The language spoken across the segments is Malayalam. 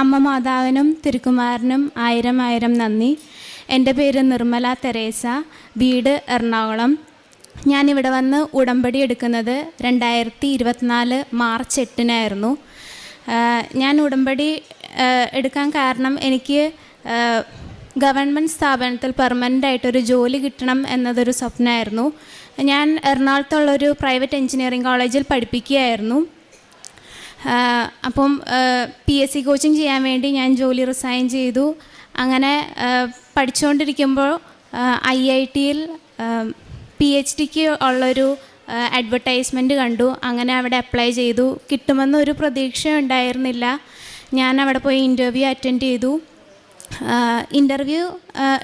അമ്മ മാതാവിനും തിരുക്കുമാരനും ആയിരം ആയിരം നന്ദി. എന്റെ പേര് നിർമ്മല തെരേസ. വീട് എറണാകുളം. ഞാനിവിടെ വന്ന് ഉടമ്പടി എടുക്കുന്നത് രണ്ടായിരത്തി ഇരുപത്തിനാല് മാർച്ച് എട്ടിനായിരുന്നു. ഞാൻ ഉടമ്പടി എടുക്കാൻ കാരണം എനിക്ക് ഗവൺമെന്റ് സ്ഥാപനത്തിൽ പെർമനന്റ് ആയിട്ടൊരു ജോലി കിട്ടണം എന്നതൊരു സ്വപ്നമായിരുന്നു ഞാൻ എറണാകുളത്തുള്ളൊരു പ്രൈവറ്റ് എഞ്ചിനീയറിംഗ് കോളേജിൽ പഠിപ്പിക്കുകയായിരുന്നു. അപ്പം പി എസ് സി കോച്ചിങ് ചെയ്യാൻ വേണ്ടി ഞാൻ ജോലി റിസൈൻ ചെയ്തു. അങ്ങനെ പഠിച്ചുകൊണ്ടിരിക്കുമ്പോൾ ഐ ഐ ടിയിൽ പി എച്ച് ഡിക്ക് ഉള്ളൊരു അഡ്വർടൈസ്മെന്റ് കണ്ടു. അങ്ങനെ അവിടെ അപ്ലൈ ചെയ്തു. കിട്ടുമെന്നൊരു പ്രതീക്ഷ ഉണ്ടായിരുന്നില്ല ഞാൻ അവിടെ പോയി ഇന്റർവ്യൂ അറ്റൻഡ് ചെയ്തു. ഇന്റർവ്യൂ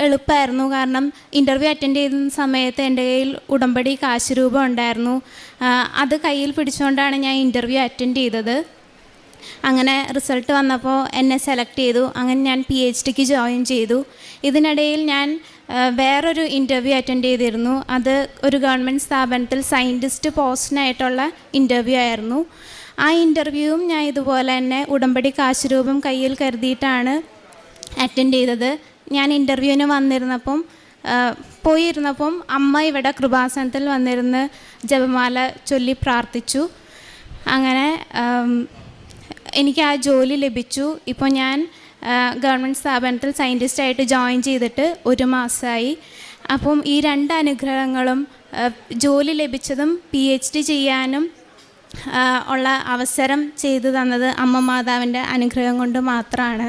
എളുപ്പമായിരുന്നു. കാരണം ഇന്റർവ്യൂ അറ്റൻഡ് ചെയ്യുന്ന സമയത്ത് എന്റെ കയ്യിൽ ഉടമ്പടി കാശ് രൂപം ഉണ്ടായിരുന്നു അത് കയ്യിൽ പിടിച്ചുകൊണ്ടാണ് ഞാൻ ഇന്റർവ്യൂ അറ്റൻഡ് ചെയ്തത്. അങ്ങനെ റിസൾട്ട് വന്നപ്പോൾ എന്നെ സെലക്ട് ചെയ്തു. അങ്ങനെ ഞാൻ പി എച്ച് ഡിക്ക് ജോയിൻ ചെയ്തു. ഇതിനിടയിൽ ഞാൻ വേറൊരു ഇന്റർവ്യൂ അറ്റൻഡ് ചെയ്തിരുന്നു. അത് ഒരു ഗവൺമെന്റ് സ്ഥാപനത്തിൽ സയന്റിസ്റ്റ് പോസ്റ്റിനായിട്ടുള്ള ഇന്റർവ്യൂ ആയിരുന്നു. ആ ഇന്റർവ്യൂവും ഞാൻ ഇതുപോലെ തന്നെ ഉടമ്പടി കാശ് രൂപം കയ്യിൽ കരുതിയിട്ടാണ് അറ്റൻഡ് ചെയ്തത്. ഞാൻ ഇന്റർവ്യൂവിന് വന്നിരുന്നപ്പം പോയിരുന്നപ്പം അമ്മ ഇവിടെ കൃപാസനത്തിൽ വന്നിരുന്ന് ജപമാല ചൊല്ലി പ്രാർത്ഥിച്ചു. അങ്ങനെ എനിക്ക് ആ ജോലി ലഭിച്ചു. ഇപ്പോൾ ഞാൻ ഗവൺമെന്റ് സ്ഥാപനത്തിൽ സയന്റിസ്റ്റായിട്ട് ജോയിൻ ചെയ്തിട്ട് ഒരു മാസമായി അപ്പം ഈ രണ്ട് അനുഗ്രഹങ്ങളും ജോലി ലഭിച്ചതും പി എച്ച് ഡി ചെയ്യാനും ഉള്ള അവസരം ചെയ്തു തന്നത് അമ്മ മാതാവിന്റെ അനുഗ്രഹം കൊണ്ട് മാത്രമാണ്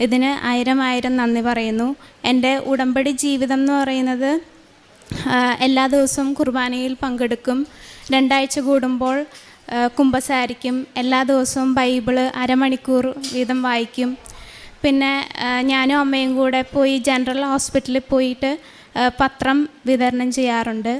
ഇതിന് ആയിരം ആയിരം നന്ദി പറയുന്നു. എന്റെ ഉടമ്പടി ജീവിതം എന്ന് പറയുന്നത് എല്ലാ ദിവസവും കുർബാനയിൽ പങ്കെടുക്കും. രണ്ടാഴ്ച കൂടുമ്പോൾ കുമ്പസാരിക്കും എല്ലാ ദിവസവും ബൈബിൾ അരമണിക്കൂർ വീതം വായിക്കും. പിന്നെ ഞാനും അമ്മയും കൂടെ പോയി ജനറൽ ഹോസ്പിറ്റലിൽ പോയിട്ട് പത്രം വിതരണം ചെയ്യാറുണ്ട്.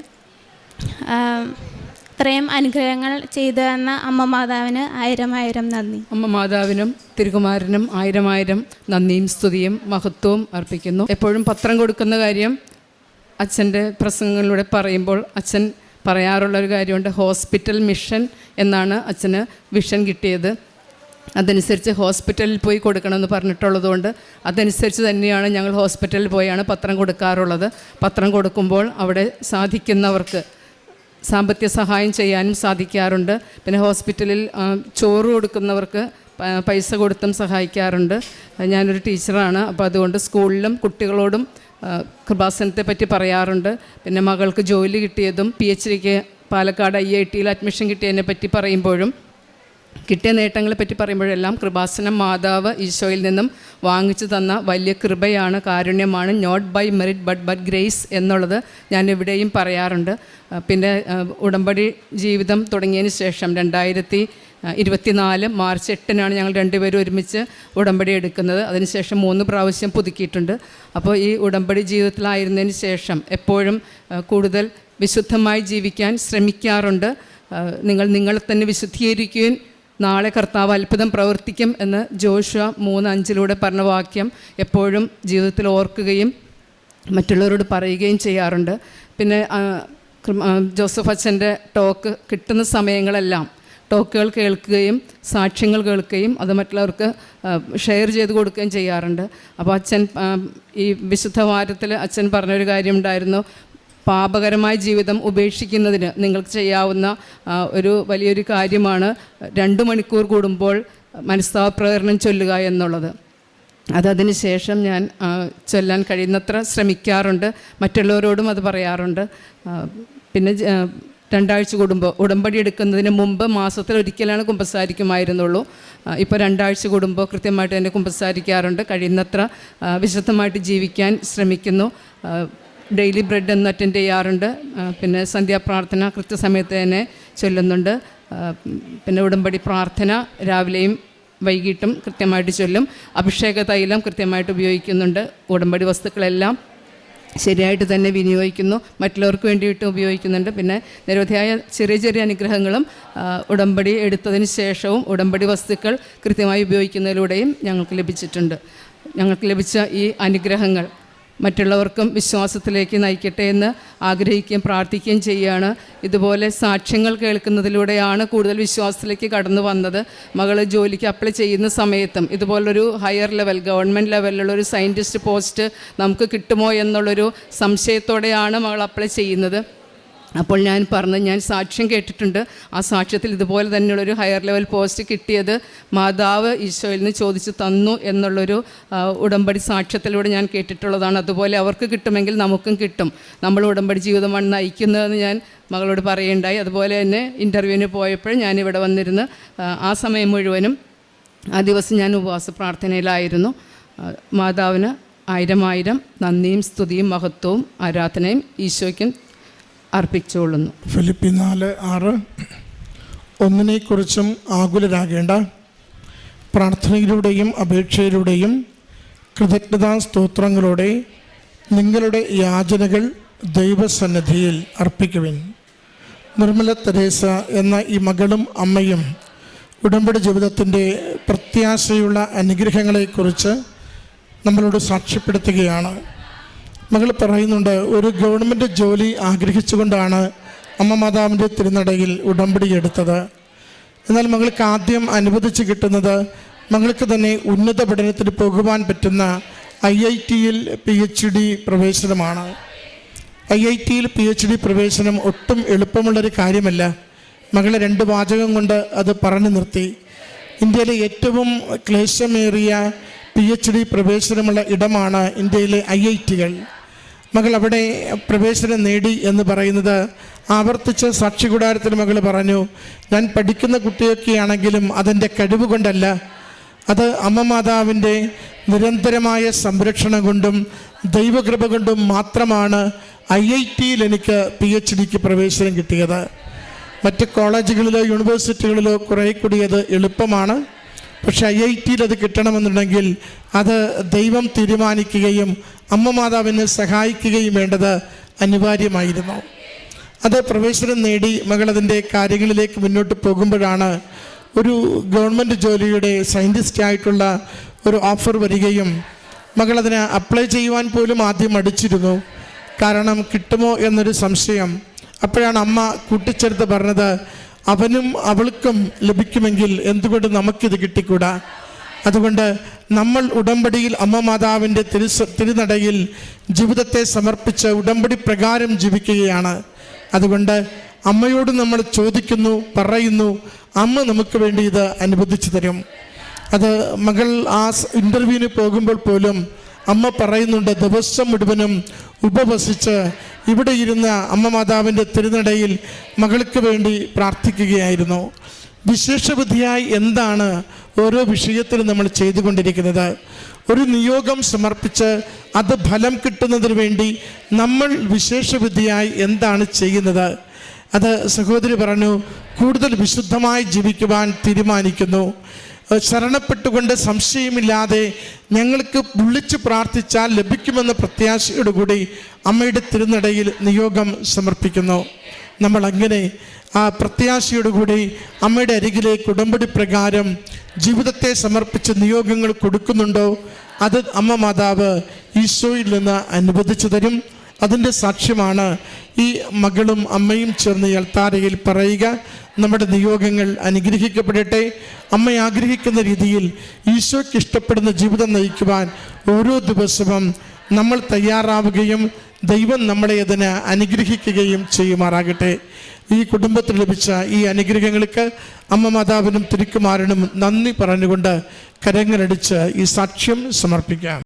ഇത്രയും അനുഗ്രഹങ്ങൾ ചെയ്തു തന്ന അമ്മ മാതാവിന് ആയിരം ആയിരം നന്ദി. അമ്മ മാതാവിനും തിരുകുമാരനും ആയിരം ആയിരം നന്ദിയും സ്തുതിയും മഹത്വവും അർപ്പിക്കുന്നു. എപ്പോഴും പത്രം കൊടുക്കുന്ന കാര്യം അച്ഛന്റെ പ്രസംഗങ്ങളിലൂടെ പറയുമ്പോൾ അച്ഛൻ പറയാറുള്ള ഒരു കാര്യമുണ്ട് ഹോസ്പിറ്റൽ മിഷൻ എന്നാണ് അച്ഛന് വിഷൻ കിട്ടിയത്. അതനുസരിച്ച് ഹോസ്പിറ്റലിൽ പോയി കൊടുക്കണമെന്ന് പറഞ്ഞിട്ടുള്ളതുകൊണ്ട് അതനുസരിച്ച് തന്നെയാണ് ഞങ്ങൾ ഹോസ്പിറ്റലിൽ പോയാണ് പത്രം കൊടുക്കാറുള്ളത്. പത്രം കൊടുക്കുമ്പോൾ അവിടെ സാധിക്കുന്നവർക്ക് സാമ്പത്തിക സഹായം ചെയ്യാനും സാധിക്കാറുണ്ട്. പിന്നെ ഹോസ്പിറ്റലിൽ ചോറ് കൊടുക്കുന്നവർക്ക് പൈസ കൊടുത്തും സഹായിക്കാറുണ്ട്. ഞാനൊരു ടീച്ചറാണ് അപ്പോൾ അതുകൊണ്ട് സ്കൂളിലും കുട്ടികളോടും കൃപാസനത്തെ പറ്റി പറയാറുണ്ട്. പിന്നെ മകൾക്ക് ജോലി കിട്ടിയതും പി എച്ച് ഡിക്ക് പാലക്കാട് ഐ ഐ ടിയിൽ അഡ്മിഷൻ കിട്ടിയതിനെ പറ്റി പറയുമ്പോഴും കിട്ടിയ നേട്ടങ്ങളെ പറ്റി പറയുമ്പോഴെല്ലാം കൃപാസനം മാതാവ് ഈശോയിൽ നിന്നും വാങ്ങിച്ചു തന്ന വലിയ കൃപയാണ് കാരുണ്യമാണ്. Not by merit but but grace എന്നുള്ളത് ഞാൻ എവിടെയും പറയാറുണ്ട്. പിന്നെ ഉടമ്പടി ജീവിതം തുടങ്ങിയതിന് ശേഷം രണ്ടായിരത്തി ഇരുപത്തിനാല് മാർച്ച് എട്ടിനാണ് ഞങ്ങൾ രണ്ടുപേരും ഒരുമിച്ച് ഉടമ്പടി എടുക്കുന്നത്. അതിനുശേഷം മൂന്ന് പ്രാവശ്യം പുതുക്കിയിട്ടുണ്ട്. അപ്പോൾ ഈ ഉടമ്പടി ജീവിതത്തിലായിരുന്നതിന് ശേഷം എപ്പോഴും കൂടുതൽ വിശുദ്ധമായി ജീവിക്കാൻ ശ്രമിക്കാറുണ്ട്. നിങ്ങൾ നിങ്ങളെ തന്നെ വിശുദ്ധീകരിക്കുകയും നാളെ കർത്താവ് അത്ഭുതം പ്രവർത്തിക്കും എന്ന് ജോഷുവ മൂന്ന് അഞ്ചിലൂടെ പറഞ്ഞ വാക്യം എപ്പോഴും ജീവിതത്തിൽ ഓർക്കുകയും മറ്റുള്ളവരോട് പറയുകയും ചെയ്യാറുണ്ട്. പിന്നെ ജോസഫ് അച്ഛന്റെ ടോക്ക് കിട്ടുന്ന സമയങ്ങളെല്ലാം ടോക്കുകൾ കേൾക്കുകയും സാക്ഷ്യങ്ങൾ കേൾക്കുകയും അത് മറ്റുള്ളവർക്ക് ഷെയർ ചെയ്ത് കൊടുക്കുകയും ചെയ്യാറുണ്ട്. അപ്പോൾ അച്ഛൻ ഈ വിശുദ്ധ വാരത്തിൽ അച്ഛൻ പറഞ്ഞൊരു കാര്യം ഉണ്ടായിരുന്നു. പാപകരമായ ജീവിതം ഉപേക്ഷിക്കുന്നതിന് നിങ്ങൾക്ക് ചെയ്യാവുന്ന ഒരു വലിയൊരു കാര്യമാണ് രണ്ട് മണിക്കൂർ കൂടുമ്പോൾ മനസ്താവ പ്രകരണം ചൊല്ലുക എന്നുള്ളത്. അതതിന് ശേഷം ഞാൻ ചൊല്ലാൻ കഴിയുന്നത്ര ശ്രമിക്കാറുണ്ട്. മറ്റുള്ളവരോടും അത് പറയാറുണ്ട്. പിന്നെ രണ്ടാഴ്ച കൂടുമ്പോൾ ഉടമ്പടി എടുക്കുന്നതിന് മുമ്പ് മാസത്തിൽ ഒരിക്കലാണ് കുമ്പസാരിക്കുമായിരുന്നുള്ളൂ. ഇപ്പോൾ രണ്ടാഴ്ച കൂടുമ്പോൾ കൃത്യമായിട്ട് തന്നെ കുമ്പസാരിക്കാറുണ്ട്. കഴിയുന്നത്ര വിശദമായിട്ട് ജീവിക്കാൻ ശ്രമിക്കുന്നു. ഡെയിലി ബ്രെഡ് എന്ന് അറ്റൻഡ് ചെയ്യാറുണ്ട്. പിന്നെ സന്ധ്യാപ്രാർത്ഥന കൃത്യസമയത്ത് തന്നെ ചൊല്ലുന്നുണ്ട്. പിന്നെ ഉടമ്പടി പ്രാർത്ഥന രാവിലെയും വൈകിട്ടും കൃത്യമായിട്ട് ചൊല്ലും. അഭിഷേക തൈലം കൃത്യമായിട്ട് ഉപയോഗിക്കുന്നുണ്ട്. ഉടമ്പടി വസ്തുക്കളെല്ലാം ശരിയായിട്ട് തന്നെ വിനിയോഗിക്കുന്നു. മറ്റുള്ളവർക്ക് വേണ്ടിയിട്ട് ഉപയോഗിക്കുന്നുണ്ട്. പിന്നെ നിരവധിയായ ചെറിയ ചെറിയ അനുഗ്രഹങ്ങളും ഉടമ്പടി എടുത്തതിന് ശേഷവും ഉടമ്പടി വസ്തുക്കൾ കൃത്യമായി ഉപയോഗിക്കുന്നതിലൂടെയും ഞങ്ങൾക്ക് ലഭിച്ചിട്ടുണ്ട്. ഞങ്ങൾക്ക് ലഭിച്ച ഈ അനുഗ്രഹങ്ങൾ മറ്റുള്ളവർക്കും വിശ്വാസത്തിലേക്ക് നയിക്കട്ടെ എന്ന് ആഗ്രഹിക്കുകയും പ്രാർത്ഥിക്കുകയും ചെയ്യുകയാണ് ഇതുപോലെ സാക്ഷ്യങ്ങൾ കേൾക്കുന്നതിലൂടെയാണ് കൂടുതൽ വിശ്വാസത്തിലേക്ക് കടന്നു വന്നത്. മകൾ ജോലിക്ക് അപ്ലൈ ചെയ്യുന്ന സമയത്തും ഇതുപോലൊരു ഹയർ ലെവൽ ഗവൺമെന്റ് ലെവലിലുള്ള ഒരു സയന്റിസ്റ്റ് പോസ്റ്റ് നമുക്ക് കിട്ടുമോ എന്നുള്ളൊരു സംശയത്തോടെയാണ് മകൾ അപ്ലൈ ചെയ്യുന്നത്. അപ്പോൾ ഞാൻ പറഞ്ഞു ഞാൻ സാക്ഷ്യം കേട്ടിട്ടുണ്ട്. ആ സാക്ഷ്യത്തിൽ ഇതുപോലെ തന്നെയുള്ളൊരു ഹയർ ലെവൽ പോസ്റ്റ് കിട്ടിയത് മാതാവ് ഈശോയിൽ നിന്ന് ചോദിച്ചു തന്നു എന്നുള്ളൊരു ഉടമ്പടി സാക്ഷ്യത്തിലൂടെ ഞാൻ കേട്ടിട്ടുള്ളതാണ്. അതുപോലെ അവർക്ക് കിട്ടുമെങ്കിൽ നമുക്കും കിട്ടും. നമ്മൾ ഉടമ്പടി ജീവിതമാണ് നയിക്കുന്നതെന്ന് ഞാൻ മകളോട് പറയുണ്ടായി അതുപോലെ തന്നെ ഇന്റർവ്യൂവിന് പോയപ്പോൾ ഞാനിവിടെ വന്നിരുന്ന് ആ, സമയം മുഴുവനും ആ ദിവസം ഞാൻ ഉപവാസ പ്രാർത്ഥനയിലായിരുന്നു. മാതാവിന് ആയിരം ആയിരം നന്ദിയും സ്തുതിയും മഹത്വവും ആരാധനയും ഈശോയ്ക്കും അർപ്പിച്ചുകൊള്ളുന്നു. ഫിലിപ്പി നാല് ആറ്. ഒന്നിനെക്കുറിച്ചും ആകുലരാകേണ്ട പ്രാർത്ഥനയിലൂടെയും അപേക്ഷയിലൂടെയും കൃതജ്ഞതാ സ്തോത്രങ്ങളോടെ നിങ്ങളുടെ യാചനകൾ ദൈവസന്നിധിയിൽ അർപ്പിക്കുവിൻ. നിർമ്മല തെരേസ എന്ന ഈ മകളും അമ്മയും ഉടമ്പടി ജീവിതത്തിന്റെ പ്രത്യാശയുള്ള അനുഗ്രഹങ്ങളെക്കുറിച്ച് നമ്മളോട് സാക്ഷ്യപ്പെടുത്തുകയാണ്. മകൾ പറയുന്നുണ്ട് ഒരു ഗവൺമെന്റ് ജോലി ആഗ്രഹിച്ചുകൊണ്ടാണ് അമ്മ മാതാവിന്റെ തിരുനടയിൽ ഉടമ്പടി എടുത്തത്. എന്നാൽ മകൾക്ക് ആദ്യം അനുവദിച്ച് കിട്ടുന്നത് മകൾക്ക് തന്നെ ഉന്നത പഠനത്തിന് പോകുവാൻ പറ്റുന്ന ഐ ഐ ടിയിൽ പി എച്ച് ഡി പ്രവേശനമാണ്. ഐ ഐ ടിയിൽ പി എച്ച് ഡി പ്രവേശനം ഒട്ടും എളുപ്പമുള്ളൊരു കാര്യമല്ല. മകളെ രണ്ട് വാചകം കൊണ്ട് അത് പറഞ്ഞു നിർത്തി. ഇന്ത്യയിലെ ഏറ്റവും ക്ലേശമേറിയ പി എച്ച് ഡി പ്രവേശനമുള്ള ഇടമാണ് ഇന്ത്യയിലെ ഐ ഐ ടികൾ മകൾ അവിടെ പ്രവേശനം നേടി എന്ന് പറയുന്നത് ആവർത്തിച്ച് സാക്ഷി കൂടാരത്തിൽ മകൾ പറഞ്ഞു ഞാൻ പഠിക്കുന്ന കുട്ടിയൊക്കെയാണെങ്കിലും അതെന്റെ കഴിവ് കൊണ്ടല്ല. അത് അമ്മ മാതാവിന്റെ നിരന്തരമായ സംരക്ഷണം കൊണ്ടും ദൈവകൃപ കൊണ്ടും മാത്രമാണ് ഐ ഐ ടിയിൽ എനിക്ക് പി എച്ച് ഡിക്ക് പ്രവേശനം കിട്ടിയത്. മറ്റ് കോളേജുകളിലോ യൂണിവേഴ്സിറ്റികളിലോ കുറേ കൂടി അത് എളുപ്പമാണ്. പക്ഷേ ഐ ഐ ടിയിൽ അത് കിട്ടണമെന്നുണ്ടെങ്കിൽ അത് ദൈവം തീരുമാനിക്കുകയും അമ്മ മാതാവിനെ സഹായിക്കുകയും വേണ്ടത് അനിവാര്യമായിരുന്നു. അത് പ്രവേശനം നേടി മകൾ അതിന്റെ കാര്യങ്ങളിലേക്ക് മുന്നോട്ട് പോകുമ്പോഴാണ് ഒരു ഗവൺമെന്റ് ജോലിയുടെ സയന്റിസ്റ്റ് ആയിട്ടുള്ള ഒരു ഓഫർ വരികയും മകൾ അതിന് അപ്ലൈ ചെയ്യുവാൻ പോലും ആദ്യം മടിച്ചിരുന്നു. കാരണം കിട്ടുമോ എന്നൊരു സംശയം. അപ്പോഴാണ് അമ്മ കൂട്ടിച്ചേർത്ത് പറഞ്ഞത് അവനും അവൾക്കും ലഭിക്കുമെങ്കിൽ എന്തുകൊണ്ട് നമുക്കിത് കിട്ടിക്കൂടാ? അതുകൊണ്ട് നമ്മൾ ഉടമ്പടിയിൽ അമ്മ മാതാവിന്റെ തിരു തിരുനടയിൽ ജീവിതത്തെ സമർപ്പിച്ച് ഉടമ്പടി പ്രകാരം ജീവിക്കുകയാണ്. അതുകൊണ്ട് അമ്മയോട് നമ്മൾ ചോദിക്കുന്നു പറയുന്നു അമ്മ നമുക്ക് വേണ്ടി ഇത് അനുവദിച്ചു തരും. അത് മകൾ ആ ഇന്റർവ്യൂവിന് പോകുമ്പോൾ പോലും അമ്മ പറയുന്നുണ്ട് ദിവസം മുഴുവനും ഉപവസിച്ച് ഇവിടെ ഇരുന്ന അമ്മ മാതാവിന്റെ തിരുനടയിൽ മകൾക്ക് വേണ്ടി പ്രാർത്ഥിക്കുകയായിരുന്നു. വിശേഷബുദ്ധിയായി എന്താണ് ഓരോ വിഷയത്തിലും നമ്മൾ ചെയ്തുകൊണ്ടിരിക്കുന്നത്. ഒരു നിയോഗം സമർപ്പിച്ച് അത് ഫലം കിട്ടുന്നതിന് വേണ്ടി നമ്മൾ വിശേഷവിദ്യയായി എന്താണ് ചെയ്യുന്നത്? അത് സഹോദരി പറഞ്ഞു കൂടുതൽ വിശുദ്ധമായി ജീവിക്കുവാൻ തീരുമാനിക്കുന്നു. ശരണപ്പെട്ടുകൊണ്ട് സംശയമില്ലാതെ ഞങ്ങൾക്ക് വിളിച്ച് പ്രാർത്ഥിച്ചാൽ ലഭിക്കുമെന്ന പ്രത്യാശയോടുകൂടി അമ്മയുടെ തിരുനടയിൽ നിയോഗം സമർപ്പിക്കുന്നു. നമ്മൾ അങ്ങനെ ആ പ്രത്യാശയോടുകൂടി അമ്മയുടെ അരികിലേക്ക് ഉടമ്പടി പ്രകാരം ജീവിതത്തെ സമർപ്പിച്ച് നിയോഗങ്ങൾ കൊടുക്കുന്നുണ്ടോ? അത് അമ്മ മാതാവ് ഈശോയിൽ നിന്ന് അനുവദിച്ചു തരും. അതിന്റെ സാക്ഷ്യമാണ് ഈ മകളും അമ്മയും ചേർന്ന് എൽത്താരയിൽ പറയുക നമ്മുടെ നിയോഗങ്ങൾ അനുഗ്രഹിക്കപ്പെടട്ടെ. അമ്മ ആഗ്രഹിക്കുന്ന രീതിയിൽ ഈശോയ്ക്ക് ഇഷ്ടപ്പെടുന്ന ജീവിതം നയിക്കുവാൻ ഓരോ ദിവസവും നമ്മൾ തയ്യാറാവുകയും ദൈവം നമ്മളെ അതിന് അനുഗ്രഹിക്കുകയും ചെയ്യുമാറാകട്ടെ. ഈ കുടുംബത്തിൽ ലഭിച്ച ഈ അനുഗ്രഹങ്ങൾക്ക് അമ്മ മാതാവിനും തിരുക്കുമാരനും നന്ദി പറഞ്ഞുകൊണ്ട് കരങ്ങളടിച്ച് ഈ സാക്ഷ്യം സമർപ്പിക്കാം.